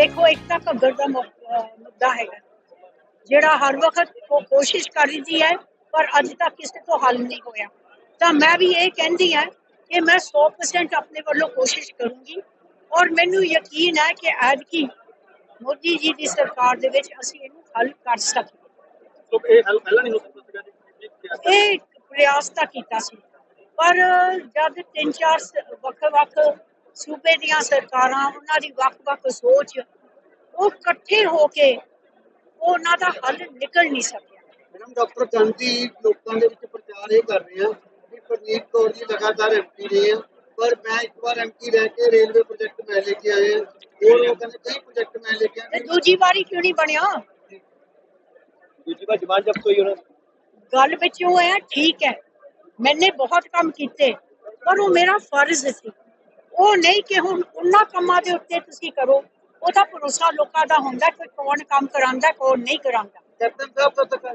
ਦੇਖੋ ਇੱਕ ਤਾਂ ਘੱਗਰ ਦਾ ਮੁੱਦਾ ਹੈਗਾ। ਜਿਹੜਾ ਹਰ ਵਕਤ ਉਹ ਕੋਸ਼ਿਸ਼ ਕਰੀਦੀ ਹੈ ਪਰ ਅੱਜ ਤੱਕ ਕਿਸੇ ਤੋਂ ਹੱਲ ਨਹੀਂ ਹੋਇਆ। ਤਾਂ ਮੈਂ ਵੀ ਇਹ ਕਹਿੰਦੀ ਹਾਂ ਕਿ ਮੈਂ 100% ਆਪਣੇ ਵੱਲੋਂ ਕੋਸ਼ਿਸ਼ ਕਰੂੰਗੀ। ਔਰ ਮੈਨੂੰ ਯਕੀਨ ਹੈ ਕਿ ਐਤਕੀ ਮੋਦੀ ਜੀ ਦੀ ਸਰਕਾਰ ਦੇ ਵਿੱਚ ਅਸੀਂ ਇਹਨੂੰ ਹੱਲ ਕਰ ਸਕਦੇ ਸੋ ਇਹ ਹੱਲ ਪਹਿਲਾਂ ਨਹੀਂ ਹੋ ਸਕਦਾ ਸੀਗਾ ਕੀ ਇਹ ਪ੍ਰਯਾਸ ਤਾਂ ਕੀਤਾ ਸੀ। ਪਰ ਜਦ ਤਿੰਨ ਚਾਰ ਸ- ਵੱਖ-ਵੱਖ ਸੂਬੇ ਦੀਆਂ ਸਰਕਾਰਾਂ ਉਹਨਾਂ ਦੀ ਵੱਖ-ਵੱਖ ਸੋਚ ਉਹ ਇਕੱਠੇ ਹੋ ਕੇ ਉਹ ਉਹਨਾਂ ਦਾ ਹੱਲ ਨਿਕਲ ਨਹੀਂ ਸਕਿਆ। ਮੈਡਮ ਡਾਕਟਰ ਗਾਂਧੀ ਲੋਕਾਂ ਦੇ ਵਿੱਚ ਪ੍ਰਚਾਰ ਇਹ ਕਰ ਰਹੇ ਆ ਕਿ ਪ੍ਰਨੀਤ ਕੌਰ ਜੀ ਲਗਾਤਾਰ ਐਮਪੀ ਰਹੇ ਆ ਪਰ ਮੈਂ ਇੱਕ ਵਾਰ ਐਮਪੀ ਰਹਿ ਕੇ ਰੇਲਵੇ ਪ੍ਰੋਜੈਕਟ ਮੈਂ ਲੈ ਕੇ ਆਏ ਆ। ਹੋਰ ਲੋਕਾਂ ਨੇ ਕਈ ਪ੍ਰੋਜੈਕਟ ਮੈਂ ਲੈ ਕੇ ਤੇ ਆਏ ਦੂਜੀ ਵਾਰੀ ਕਿਉਂ ਨਹੀਂ ਬਣਿਆ? ਦੂਜੀ ਵਾਰ ਜਵਾਨ ਜਬ ਕੋਈ ਉਹਨਾਂ ਗੱਲ ਵਿੱਚ ਉਹ ਹੈ ਠੀਕ ਹੈ ਮੈਨੇ ਬਹੁਤ ਕੰਮ ਕੀਤੇ ਪਰ ਉਹ ਉਹ ਨਹੀਂ ਕਿ ਹੁਣ ਉਹਨਾਂ ਕੰਮਾਂ ਦੇ ਉੱਤੇ ਤੁਸੀਂ ਕਰੋ। ਉਹਦਾ ਭਰੋਸਾ ਲੋਕਾਂ ਦਾ ਹੁੰਦਾ ਕਿ ਕੌਣ ਕੰਮ ਕਰਾਂਦਾ ਕੌਣ ਨਹੀਂ ਕਰਾਂਦਾ ਕੈਪਟਨ ਸਾਹਿਬ ਕਦ ਤੱਕ?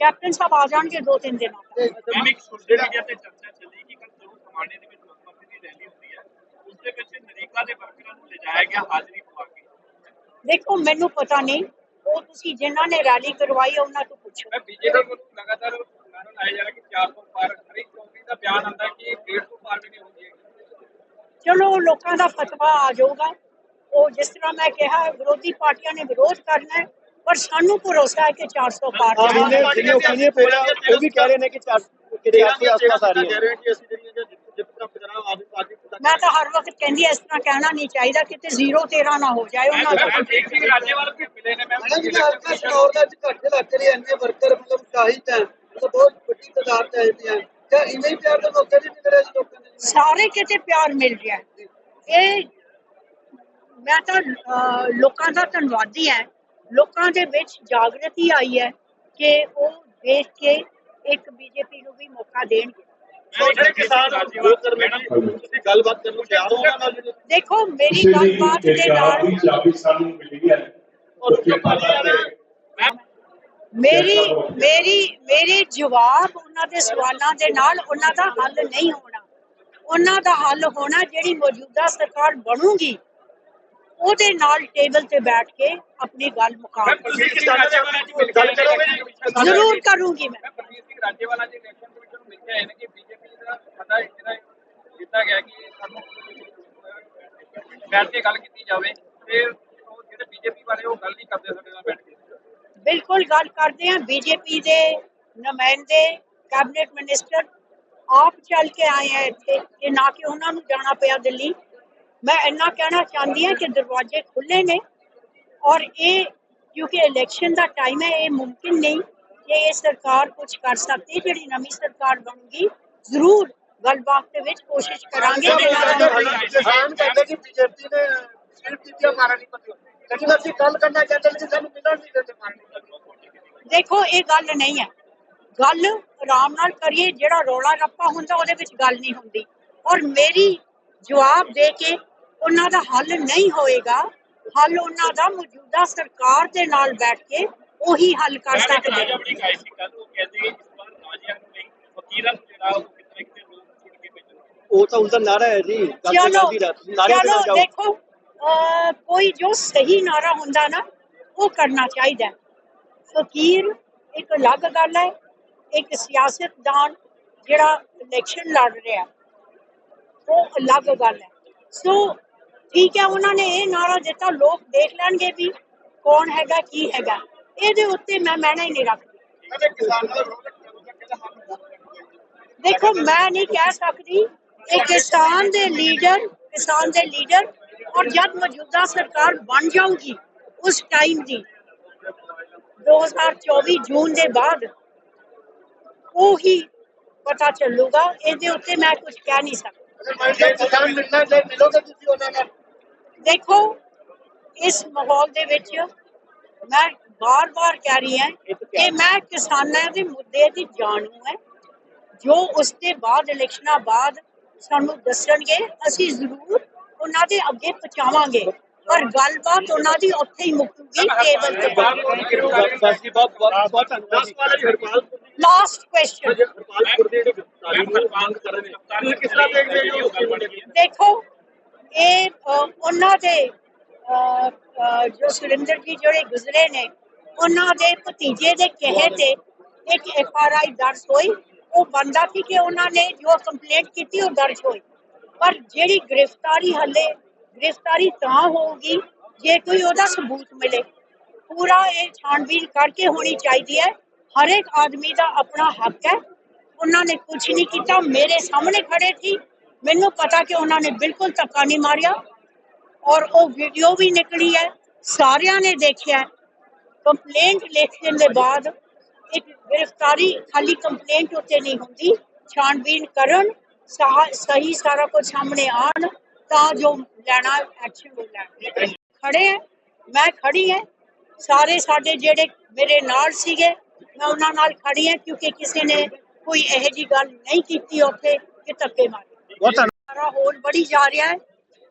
ਕੈਪਟਨ ਸਾਹਿਬ ਆ ਜਾਣਗੇ ਦੋ ਤਿੰਨ ਦਿਨਾਂ ਤੇ ਮੈਮ ਇੱਕ ਸੋਸ਼ਲ ਮੀਡੀਆ ਤੇ ਚਰਚਾ ਚੱਲੀ ਕਿ ਕੱਲ ਜ਼ਰੂਰ ਸਮਾਣੇ ਦੇ ਵਿੱਚ ਮੁੱਖ ਮੰਤਰੀ ਦੀ ਰੈਲੀ ਹੁੰਦੀ ਹੈ ਉਸ ਦੇ ਵਿੱਚ ਨਰੇਗਾ ਦੇ ਵਰਕਰਾਂ ਨੂੰ ਲਿਜਾਇਆ ਗਿਆ ਹਾਜ਼ਰੀ ਪਵਾ ਕੇ। ਦੇਖੋ ਮੈਨੂੰ ਪਤਾ ਨਹੀਂ ਉਹ ਤੁਸੀਂ ਜਿਨ੍ਹਾਂ ਨੇ ਰੈਲੀ ਕਰਵਾਈ ਹੈ ਉਹਨਾਂ ਤੋਂ ਪੁੱਛੋ। ਮੈਂ ਬੀਜੇਪੀ ਵੱਲੋਂ ਲਗਾਤਾਰ ਨਾਰਾ ਲਾਇਆ ਜਾ ਰਿਹਾ ਕਿ 400 ਪਾਰ ਹਰੀ ਚੌਧਰੀ ਦਾ ਬਿਆਨ ਆਂਦਾ ਕਿ 150 ਪਾਰ ਵੀ ਨਹੀਂ ਹੁੰਦੀ ਚਲੋ ਲੋਕਾਂ ਦਾ ਫਤਵਾ ਆ ਜਾਊਗਾ। ਉਹ ਜਿਸ ਤਰ੍ਹਾਂ ਮੈਂ ਕਿਹਾ ਵਿਰੋਧੀ ਪਾਰਟੀਆਂ ਨੇ ਵਿਰੋਧ ਕਰਨਾ ਹੈ ਪਰ ਸਾਨੂੰ ਭਰੋਸਾ ਹੈ ਕਿ 400 ਪਾਰ ਉਹ ਵੀ ਕਹਿ ਰਹੇ ਨੇ ਕਿ ਚਾਰ ਕਿ ਤੇਰਾਂ 400 ਦੀਆਂ ਦੇ ਆਸ-ਪਾਸ ਆ ਰਹੀ ਕਹਿ ਹੈ ਮੈਂ ਤਾਂ ਹਰ ਵਕਤ ਕਹਿੰਦੀ ਇਸ ਤਰ੍ਹਾਂ ਕਹਿਣਾ ਨਹੀਂ ਚਾਹੀਦਾ ਕਿਤੇ 0 13 ਨਾ ਹੋ ਜਾਏ ਉਹਨਾਂ ਦਾ। ਮੈਂ ਠੀਕ ਸਿੰਘ ਰਾਜੇਵਾਲ ਵੀ ਮਿਲੇ ਨੇ ਮੈਮ। ਮੈਡਮ ਜੀ ਅੱਜ ਸਟੋਰ ਦੇ ਘੱਟ ਲੱਗ ਰਹੀ ਇੰਨੇ ਵਰਕਰ ਮਤਲਬ ਸ਼ਾਹਿਦ ਹੈ ਬਹੁਤ ਵੱਡੀ ਤਾਦਾਦ ਚਾਹੀਦੀ ਹੈ ਕਿ ਇਵੇਂ ਹੀ ਪਿਆਰ ਦੇ ਮੌਕੇ ਨਹੀਂ ਮਿਲ ਜੀ ਲੋਕਾਂ ਸਾਰੇ ਕਿਤੇ ਪਿਆਰ ਮਿਲ ਰਿਹਾ ਇਹ ਮੈਂ ਤਾਂ ਲੋਕਾਂ ਦਾ ਧੰਨਵਾਦੀ ਹੈ। ਲੋਕਾਂ ਦੇ ਵਿੱਚ ਜਾਗਰਤੀ ਆਈ ਹੈ ਕਿ ਉਹ ਦੇਖ ਕੇ ਇੱਕ ਬੀਜੇਪੀ ਨੂੰ ਵੀ ਮੌਕਾ ਦੇਣਗੇ? ਦੇਖੋ ਮੇਰੀ ਗੱਲਬਾਤ ਦੇ ਨਾਲ ਚਾਬੀ ਸਾਨੂੰ ਮਿਲੀ ਹੈ। ਔਰ ਜੋ ਪਾਲਿਆ ਨਾ ਮੇਰੀ ਮੇਰੀ ਮੇਰੇ ਜਵਾਬ ਉਹਨਾਂ ਦੇ ਸਵਾਲਾਂ ਦੇ ਨਾਲ ਉਹਨਾਂ ਦਾ ਹੱਲ ਨਹੀਂ ਹੋਣਾ। ਉਹਨਾਂ ਦਾ ਹੱਲ ਹੋਣਾ ਜਿਹੜੀ ਮੌਜੂਦਾ ਸਰਕਾਰ ਬਣੂਗੀ ਉਹਦੇ ਨਾਲ ਟੇਬਲ ਤੇ ਬੈਠ ਕੇ ਆਪਣੀ ਗੱਲ ਮੁਕਾਉਣੀ ਪ੍ਰਦੀਪ ਸਿੰਘ ਰਾਜੇਵਾਲ ਜੀ ਮਿਲ ਗੱਲ ਕਰੋਗੇ ਜੀ? ਜ਼ਰੂਰ ਕਰੂੰਗੀ ਮੈਂ। ਮੈਂ ਪ੍ਰਦੀਪ ਸਿੰਘ ਰਾਜੇਵਾਲ ਜੀ ਇਲੈਕਸ਼ਨ ਕਮਿਸ਼ਨ ਨੂੰ ਮਿਲ ਕੇ ਆਏ ਨੇ ਕਿ ਬੀਜੇਪੀ ਦਾ ਸਾਡਾ ਜਿਹੜਾ ਦਿੱਤਾ ਗਿਆ ਕਿ ਸਾਨੂੰ ਬੈਠ ਕੇ ਗੱਲ ਕੀਤੀ ਜਾਵੇ ਤੇ ਉਹ ਜਿਹੜੇ ਬੀਜੇਪੀ ਵਾਲੇ ਉਹ ਗੱਲ ਨਹੀਂ ਕਰਦੇ ਸਾਡੇ ਨਾਲ ਬੈਠ ਕੇ। ਬਿਲਕੁਲ ਗੱਲ ਕਰਦੇ ਹਾਂ। ਬੀਜੇਪੀ ਦੇ ਨੁਮਾਇੰਦੇ ਕੈਬਨਿਟ ਮਿਨਿਸਟਰ ਆਪ ਚੱਲ ਕੇ ਆਏ ਆ ਇੱਥੇ ਕਿ ਨਾ ਕਿ ਉਹਨਾਂ ਨੂੰ ਜਾਣਾ ਪਿਆ ਦਿੱਲੀ। ਮੈਂ ਇੰਨਾ ਕਹਿਣਾ ਚਾਹੁੰਦੀ ਹਾਂ ਕਿ ਦਰਵਾਜ਼ੇ ਖੁੱਲੇ ਨੇ ਔਰ ਇਹ ਕਿਉਂਕਿ ਇਲੈਕਸ਼ਨ ਦਾ ਟਾਈਮ ਹੈ ਇਹ ਮੁਮਕਿਨ ਨਹੀਂ ਕਿ ਇਹ ਸਰਕਾਰ ਕੁਝ ਕਰ ਸਕਦੀ ਜਿਹੜੀ ਨਵੀਂ ਸਰਕਾਰ ਬਣੂਗੀ ਜ਼ਰੂਰ ਗੱਲਬਾਤ ਦੇ ਵਿੱਚ ਕੋਸ਼ਿਸ਼ ਕਰਾਂਗੇ। ਕਿਸਾਨ ਕਹਿੰਦੇ ਕਿ ਬੀਜੇਪੀ ਨੇ ਸੀਟ ਦਿੱਤੀਆਂ ਮਾਰਾ ਨਹੀਂ ਪਤੀ ਲੇਕਿਨ ਅਸੀਂ ਗੱਲ ਕਰਨਾ ਚਾਹਤੇ ਕਿ ਸਾਨੂੰ ਮਿਲਣ ਨਹੀਂ ਦਿੰਦੇ ਦੇਖੋ ਇਹ ਗੱਲ ਨਹੀਂ ਹੈ। ਗੱਲ ਆਰਾਮ ਨਾਲ ਕਰੀਏ ਜਿਹੜਾ ਰੋਲਾ ਰੱਪਾ ਹੁੰਦਾ ਉਹਦੇ ਵਿੱਚ ਗੱਲ ਨਹੀਂ ਹੁੰਦੀ। ਔਰ ਮੇਰੀ ਜਵਾਬ ਦੇ ਕੇ ਉਹਨਾਂ ਦਾ ਹੱਲ ਨਹੀਂ ਹੋਏਗਾ ਹੱਲ ਉਹਨਾਂ ਦਾ ਮੌਜੂਦਾ ਸਰਕਾਰ ਦੇ ਨਾਲ ਬੈਠ ਕੇ ਉਹੀ ਹੱਲ ਕਰ ਸਕਦੇ ਕੱਲ ਉਹ ਕਹਿੰਦੇ ਕਿ ਇਸ ਵਾਰ ਰਾਜਿਆਂ ਨੂੰ ਨਹੀਂ ਵਕੀਲਾਂ ਨੂੰ ਜਿਹੜਾ ਉਹ ਕਿਤੇ ਨਾ ਕਿਤੇ ਲੋਕ ਛੁੱਟ ਕੇ ਭੇਜਣ। ਉਹ ਤਾਂ ਉਸਦਾ ਨਾਰਾ ਹੈ ਜੀ ਗੱਲ ਤੇ ਚਲੋ ਚੱਲਦੀ ਰਹੀ ਨਾਰੇ ਤੇ ਚਲੋ ਦੇਖੋ ਕੋਈ ਜੋ ਸਹੀ ਨਾਰਾ ਹੁੰਦਾ ਨਾ ਉਹ ਕਰਨਾ ਚਾਹੀਦਾ। ਫਕੀਰ ਇੱਕ ਅਲੱਗ ਗੱਲ ਹੈ ਇੱਕ ਸਿਆਸਤਦਾਨ ਜਿਹੜਾ ਇਲੈਕਸ਼ਨ ਲੜ ਰਿਹਾ ਉਹ ਅਲੱਗ ਗੱਲ ਹੈ। ਸੋ ਠੀਕ ਹੈ ਉਹਨਾਂ ਨੇ ਇਹ ਨਾਰਾ ਦਿੱਤਾ ਲੋਕ ਦੇਖ ਲੈਣਗੇ ਵੀ ਕੌਣ ਹੈਗਾ ਕੀ ਹੈਗਾ। ਇਹਦੇ ਉੱਤੇ ਮੈਂ ਮੈਣਾ ਹੀ ਨਹੀਂ ਰੱਖਦੀ। ਦੇਖੋ ਮੈਂ ਨਹੀਂ ਕਹਿ ਸਕਦੀ ਇਹ ਕਿਸਾਨ ਦੇ ਲੀਡਰ ਕਿਸਾਨ ਦੇ ਲੀਡਰ ਔਰ ਜਦ ਮੌਜੂਦਾ ਸਰਕਾਰ ਬਣ ਜਾਊਗੀ ਉਸ ਟਾਈਮ ਦੀ 2024 ਜੂਨ ਦੇ ਬਾਅਦ ਉਹੀ ਪਤਾ ਚੱਲੂਗਾ ਇਹਦੇ ਉੱਤੇ ਮੈਂ ਕੁਝ ਕਹਿ ਨਹੀਂ ਸਕਦੀ। ਦੇਖੋ ਇਸ ਮਾਹੌਲ ਦੇ ਵਿੱਚ ਮੈਂ ਬਾਰ-ਬਾਰ ਕਹਿ ਰਹੀ ਹਾਂ ਕਿ ਮੈਂ ਕਿਸਾਨਾਂ ਦੇ ਮੁੱਦੇ ਦੀ ਜਾਣੂ ਹੈ। ਜੋ ਉਸ ਦੇ ਬਾਅਦ ਇਲੈਕਸ਼ਨਾਂ ਬਾਅਦ ਸਾਨੂੰ ਦੱਸਣਗੇ ਅਸੀਂ ਜ਼ਰੂਰ ਉਹਨਾਂ ਦੇ ਅੱਗੇ ਪਹੁੰਚਾਵਾਂਗੇ। ਪਰ ਗੱਲਬਾਤ ਉਹਨਾਂ ਦੀ ਉੱਥੇ ਹੀ ਮੁੱਕੂਗੀ ਟੇਬਲ ਤੇ ਲਾਸਟ ਕੁਐਸਚਨ ਦੇਖੋ ਇਹ ਉਹਨਾਂ ਦੇ ਜੋ ਸੁਰਿੰਦਰ ਜੀ ਜਿਹੜੇ ਗੁਜ਼ਰੇ ਨੇ ਉਹਨਾਂ ਦੇ ਭਤੀਜੇ ਦੇ ਕਹੇ ਤੇ ਇੱਕ ਐਫ ਆਰ ਆਈ ਦਰਜ ਹੋਈ। ਉਹ ਬੰਦਾ ਸੀ ਕਿ ਉਹਨਾਂ ਨੇ ਜੋ ਕੰਪਲੇਂਟ ਕੀਤੀ ਉਹ ਦਰਜ ਹੋਈ। ਪਰ ਜਿਹੜੀ ਗ੍ਰਿਫਤਾਰੀ ਹੱਲੇ ਗ੍ਰਿਫਤਾਰੀ ਤਾਂ ਹੋਊਗੀ ਜੇ ਕੋਈ ਉਹਦਾ ਸਬੂਤ ਮਿਲੇ। ਪੂਰਾ ਇਹ ਛਾਣਬੀਨ ਕਰਕੇ ਹੋਣੀ ਚਾਹੀਦੀ ਹੈ। ਹਰ ਇੱਕ ਆਦਮੀ ਦਾ ਆਪਣਾ ਹੱਕ ਹੈ। ਉਹਨਾਂ ਨੇ ਕੁਝ ਨਹੀਂ ਕੀਤਾ, ਮੇਰੇ ਸਾਹਮਣੇ ਖੜੇ ਸੀ। ਮੈਨੂੰ ਪਤਾ ਕਿ ਉਹਨਾਂ ਨੇ ਬਿਲਕੁਲ ਧੱਕਾ ਨਹੀਂ ਮਾਰਿਆ ਔਰ ਉਹ ਵੀਡੀਓ ਵੀ ਨਿਕਲੀ ਹੈ, ਸਾਰਿਆਂ ਨੇ ਦੇਖਿਆ ਕੰਪਲੇਂਟ ਲਿਖਣ ਦੇ ਬਾਅਦ ਇੱਕ ਗ੍ਰਿਫਤਾਰੀ ਖਾਲੀ ਕੰਪਲੇਂਟ ਉੱਤੇ ਨਹੀਂ ਹੁੰਦੀ। ਛਾਣਬੀਨ ਕਰਨ ਸਹੀ ਸਾਰਾ ਕੁਝ ਸਾਹਮਣੇ ਆਣ ਤਾਂ ਜੋ ਲੈਣਾ ਐਕਸ਼ਨ ਹੋ ਲੈਣ ਖੜੇ ਹੈ ਮੈਂ ਖੜੀ ਹੈ ਸਾਰੇ ਸਾਡੇ ਜਿਹੜੇ ਮੇਰੇ ਨਾਲ ਸੀਗੇ ਮੈਂ ਉਹਨਾਂ ਨਾਲ ਖੜੀ ਹਾਂ ਕਿਉਂਕਿ ਕਿਸੇ ਨੇ ਕੋਈ ਇਹੋ ਜੀ ਗੱਲ ਨਹੀਂ ਕੀਤੀ ਉੱਥੇ ਕਿ ਧੱਕੇ ਮਾਰੇ ਬਹੁਤ ਧੰਨ- ਸਾਰਾ ਹੋਲ ਬੜੀ ਜਾ ਰਿਹਾ ਹੈ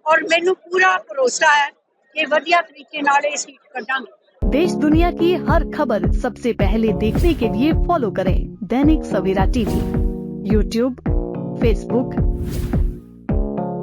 ਔਰ ਮੈਨੂੰ ਪੂਰਾ ਭਰੋਸਾ ਹੈ ਕਿ ਵਧੀਆ ਤਰੀਕੇ ਨਾਲ ਇਹ ਸੀਟ ਕੱਢਾਂਗੇ देश दुनिया की हर खबर सबसे पहले देखने के लिए फॉलो करें Dainik Savera TV YouTube Facebook